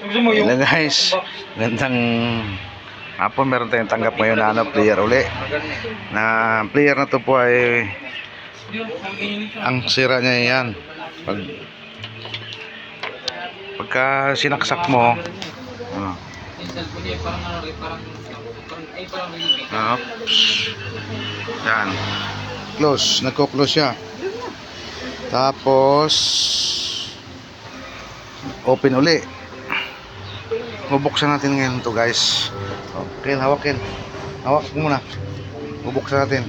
Yung... Hello guys, gandang hapon meron tayong tanggap ngayon na ano, player uli. Na player na to po ay ang sira niya yan. Pag pagka sinaksak mo, ano, Oops. Yan. Close. Nagko-close siya. Tapos open uli. Bubuksan natin ngayon to guys. Oh, Kel, hawak muna. Bubuksan natin.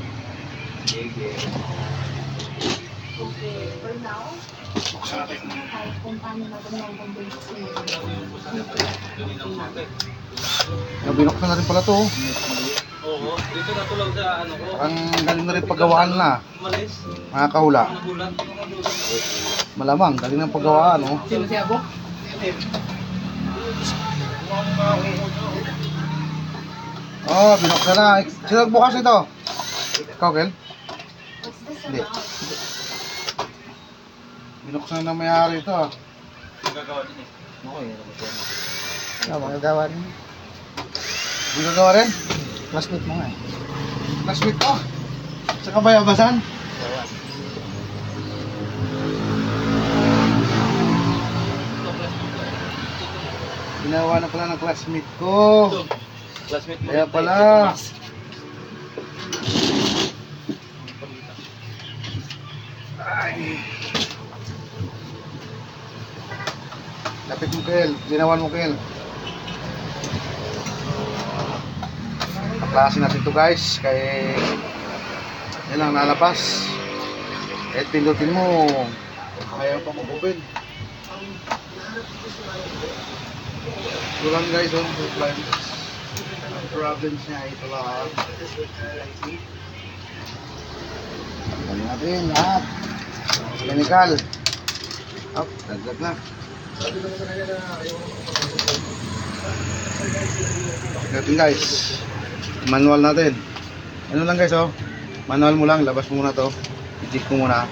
Buksan natin. Yung binuksan na rin pala to. oh. Oo, dito natulog sa ano ko. Ang galing na rin paggawaan na. Malis. Mga kahula. Malamang, galing ng paggawaan. Oh. Sino si Abo? Oh, binuksan na. Sino nagbukas nito? Ikaw, Kel? Hindi. Binuksan na may-ari ito. ah. Gagawa din eh. Ano, magagawa rin. Hindi gagawa rin? Classmate mo nga eh. Classmate ko. Sa kabayabasan? Ginawa na pala ng classmate ko. Classmate mo. Kaya pala. Ay. Lapit mo, Kel. Ginawan mo, Kel. Kaklase natin to guys. Kay... Yan lang nalabas. Kahit pindutin mo. Kaya pa mag-open. Ito lang guys, oh. Problem. Ang problems niya ito lang. Tanggalin natin lahat. Chemical. Up, dagdag na. Natin guys. Manual natin. Ano lang guys oh. Manual mo lang, labas mo muna to. I-check mo muna.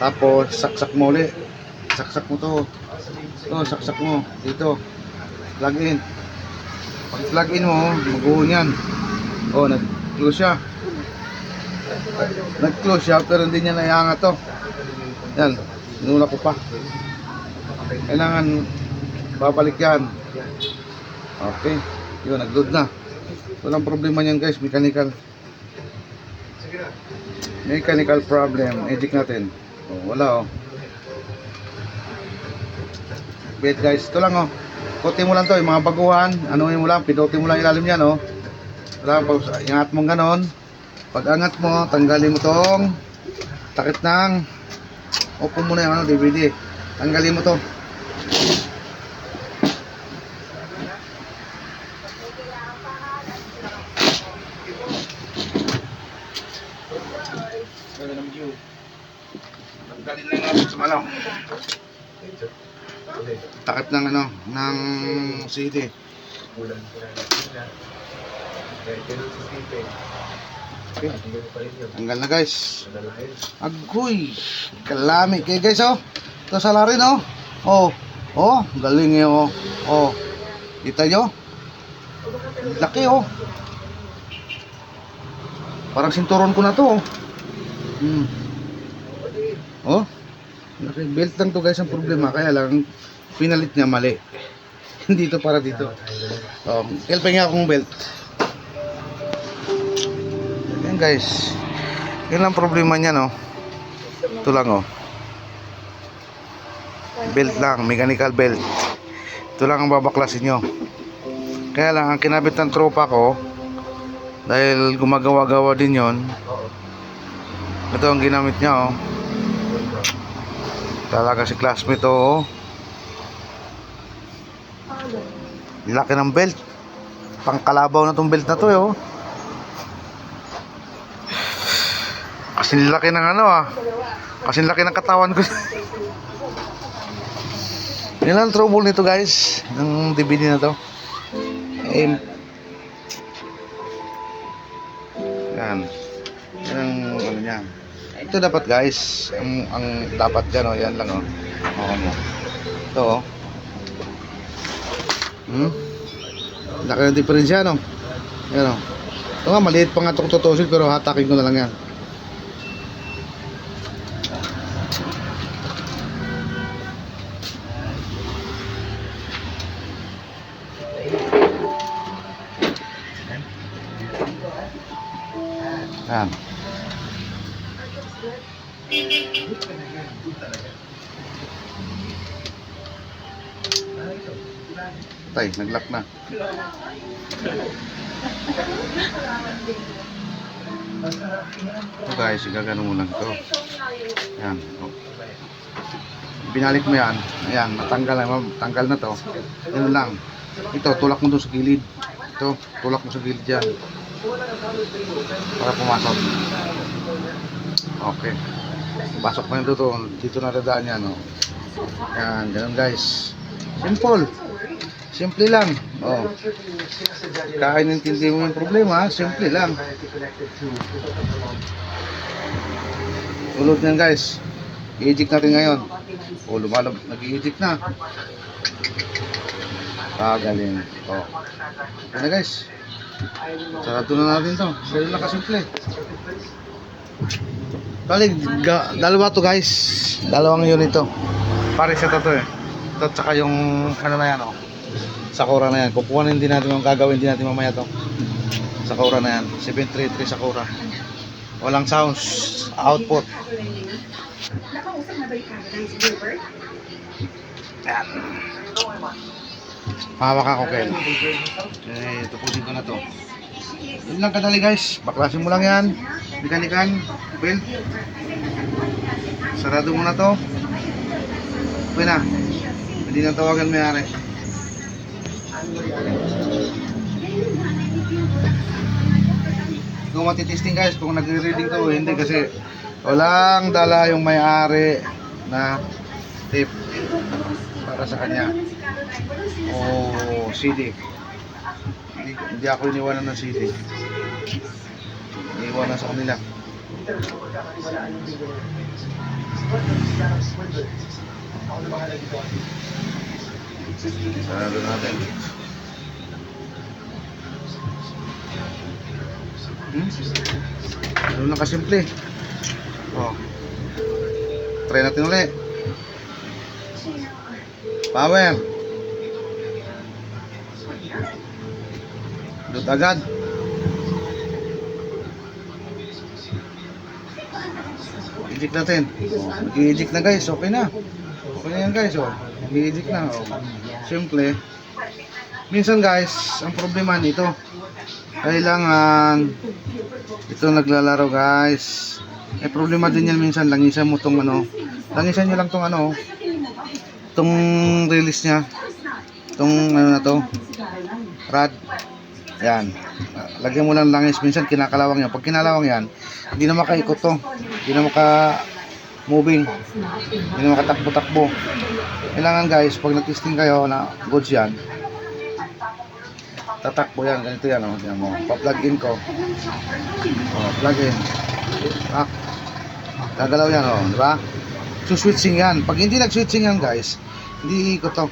Tapos saksak mo ulit. Saksak mo to. To, saksak mo dito. Plug in. Pag plug in mo, mag-on yan. Oh, nag-close siya. Nag-close siya pero hindi niya naiangat to. Yan, inula ko pa. Kailangan babalik yan. Okay. Yun, nag-load na. Walang problema niyan guys, mechanical. Mechanical problem. Eject natin. Oh, wala oh. Wait guys, ito lang oh. Kote mo lang to, yung mga baguhan, ano mo lang, pinutin mo lang ilalim yan oh. Wala, pag ingat mong ganon. Pag angat mo, tanggalin mo tong takip ng opo mo na yung ano, DVD. Tanggalin mo to. Tanggalin lang natin sa malaw. Takip ng ano, ng CD. Okay. Tanggal na guys. Agoy. Kalami. Kaya guys oh. Ito sa larin oh. Oh. Oh. Galing eh oh. Oh. Kita nyo? Laki oh. Parang sinturon ko na to oh. Hmm. Oh. Laki. Belt lang to guys ang problema. Kaya lang pinalit niya mali. Hindi to para dito. Um, helping akong belt. Yan guys. Yan lang problema niya no. Ito lang oh. Belt lang, mechanical belt. Ito lang ang babaklasin nyo. Kaya lang ang kinabit ng tropa ko dahil gumagawa-gawa din yon. Ito ang ginamit niya oh. Talaga si classmate oh. Laki ng belt. Pangkalabaw na tong belt na to eh, oh. Kasi laki ng ano ah. Kasi laki ng katawan ko. Lang ang trouble nito guys. Ng DVD na to. Eh, yan. Yan ang ano niya. Ito dapat guys. Ang, ang dapat dyan oh. Yan lang oh. Oo mo. Ito oh. Hmm? Laki ng diferensya, no? Yan, o. Ito nga, maliit pa nga itong tutusin, pero hatakin ko na lang yan. Yan. Tay, naglock na. Ito guys, gagano mo lang to. Yan. Oh. Binalik mo yan. Ayan, matanggal na, tanggal na to. Yan lang. Ito, tulak mo doon sa gilid. Ito, tulak mo sa gilid yan. Para pumasok. Okay. Pasok na ito to. Dito na dadaan yan. Oh. Yan, ganun guys. Simple. Simple lang. Oh. Kahit intindi mo yung problema, simple lang. Tulad yan guys. I-eject natin ngayon. O, lumalab, nag-i-eject na. Ah, galing. O. Ito na guys. Sarado na natin to. Ganun lang kasimple. Bali, dalawa to guys. Dalawang unit to. Pare sa to to eh. Ito tsaka yung ano na yan oh. Sakura na yan. Kukuhanin din natin yung gagawin din natin mamaya to. Sakura na yan. 733 Sakura. Walang sounds. Output. Nakausap na ba yung si Gilbert? Yan. Hawak ako, Ken. Eh, tupusin ko na to. Yun lang kadali guys. Baklasin mo lang yan. Bikanikan. Belt. Sarado mo na to. Okay na. Hindi na tawagan may-ari. Kung matitesting guys, kung nagre-reading to, hindi kasi walang dala yung may-ari na tip para sa kanya. O CD hindi, hindi ako iniwanan ng CD iniwanan sa kanila sarado natin hmm? ano lang kasimple oh. try natin ulit Power. Dut agad. Eject natin. Oh, Nag-eject na guys. Okay na. Okay na yan guys. Oh. Nag-eject na. Oh. Simple. Minsan guys, ang problema nito, kailangan ito naglalaro guys. May problema din yan minsan. Langisan mo tong ano. Langisan nyo lang tong ano. Tong release niya. Tong ano na to. Rad. Yan. Lagyan mo lang langis. Minsan kinakalawang yan. Pag kinalawang yan, hindi na makaikot to. Hindi na maka moving. Hindi na makatakbo-takbo. Kailangan guys, pag nag-testing kayo na goods yan, tatakbo yan. Ganito yan. Oh. Yan mo. Pa-plug in ko. Oh, plug in. Ah. Gagalaw yan. Oh. Di ba? Suswitching yan. Pag hindi nag-switching yan guys, hindi ikot to.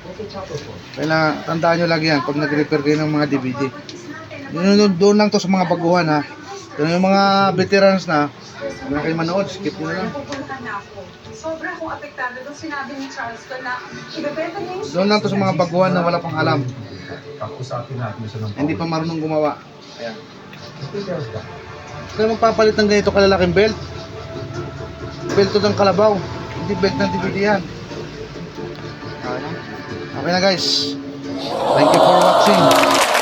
Kailangan, tandaan nyo lagi yan pag nag-repair kayo ng mga DVD. Yun, yun, doon lang to sa mga baguhan ha. Yung yung mga veterans na, huwag na kayo manood, skip nyo na lang. Sobra akong apektado nung sinabi ni Charles ko na ibebenta niya yung Doon lang to sa mga baguhan na wala pang alam. Kakusapin natin siya ng Hindi pa marunong gumawa. Ayan. Kaya magpapalit ng ganito kalalaking belt. Belt to ng kalabaw. Hindi belt ng DVD yan. Okay na guys. Thank you for watching.